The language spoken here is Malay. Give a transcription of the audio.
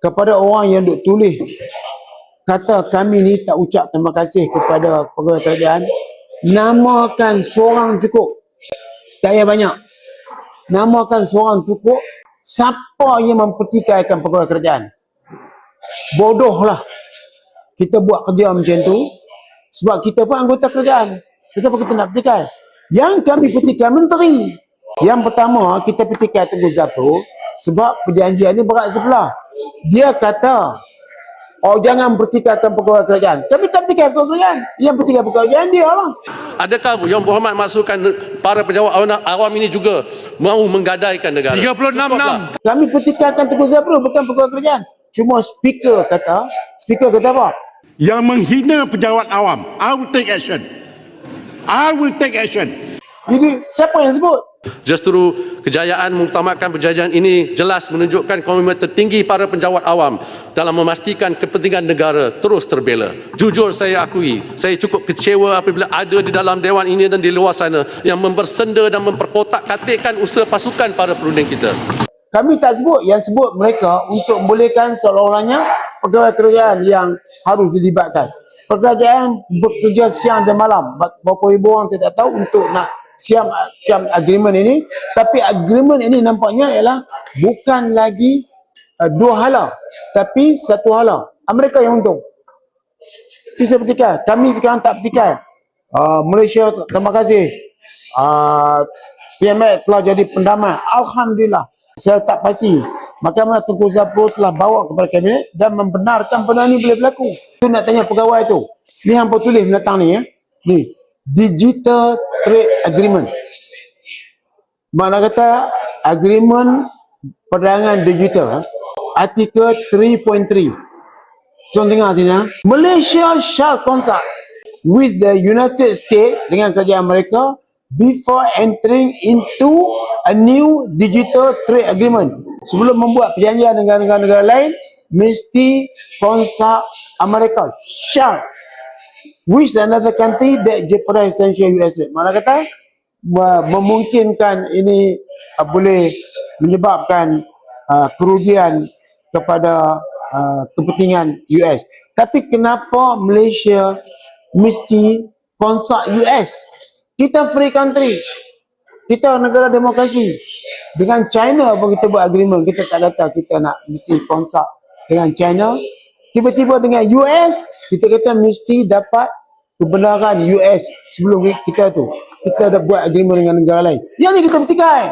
kepada orang yang duk tulis kata kami ni tak ucap terima kasih kepada pegawai kerajaan namakan seorang cukup. Tak payah banyak. Namakan seorang cukup siapa yang mempertikaikan pegawai kerajaan bodohlah. Kita buat kerja macam tu sebab kita pun anggota kerajaan kenapa kita nak petikai yang kami petikai menteri. Yang pertama kita petikai Tengku Zafrul sebab perjanjian ni berat sebelah dia kata oh jangan pertikaikan pegawai kerajaan kami tak petikai pegawai kerajaan yang petikai pegawai kerajaan dia lah Adakah Yang Berhormat maksudkan para pejabat awam, awam ini juga mahu menggadaikan negara? 36 Cukuplah. kami pertikaikan Tengku Zafrul bukan pegawai kerajaan cuma speaker kata speaker kata apa yang menghina pejabat awam. I will take action. I will take action. jadi siapa yang sebut Justru kejayaan mengutamakan perjanjian ini jelas menunjukkan komitmen tertinggi para penjawat awam dalam memastikan kepentingan negara terus terbela. Jujur saya akui, saya cukup kecewa apabila ada di dalam dewan ini dan di luar sana yang membersenda dan memperkotak-katikkan usaha pasukan para perunding kita. Kami tak sebut, yang sebut mereka untuk membolehkan seolah-olahnya pegawai kerajaan yang harus dilibatkan. Pekerjaan bekerja siang dan malam. Berapa ribu orang tak tahu untuk nak siam siam agreement ini. Tapi agreement ini nampaknya ialah bukan lagi uh, dua hala. Tapi satu hala. Amerika yang untung. Itu saya petikai. Kami sekarang tak petikai. Uh, Malaysia, terima kasih. Uh, PMX telah jadi pendamai. Alhamdulillah. Saya tak pasti. Mahkamah Tengku Zafrul telah bawa kepada kabinet dan membenarkan benda ni boleh berlaku. Tu nak tanya pegawai tu. Ni hampa tulis mendatang ni ya. Ni. Digital Trade Agreement. Mana kata agreement perdagangan digital. Ha? Artikel 3.3. Tuan dengar sini ha? Malaysia shall consult with the United States dengan kerajaan mereka before entering into a new digital trade agreement. Sebelum membuat perjanjian dengan negara-negara lain, mesti consult Amerika. Shall. With another country that jeopardize essential US. Mana kata? me- memungkinkan ini uh, boleh menyebabkan uh, kerugian kepada uh, kepentingan US. Tapi kenapa Malaysia mesti consult US? Kita free country. Kita negara demokrasi. Dengan China pun kita buat agreement. Kita tak kata kita nak mesti consult dengan China. Tiba-tiba dengan US, kita kata mesti dapat kebenaran US sebelum kita tu. Kita dah buat agreement dengan negara lain. Yang ni kita petikai.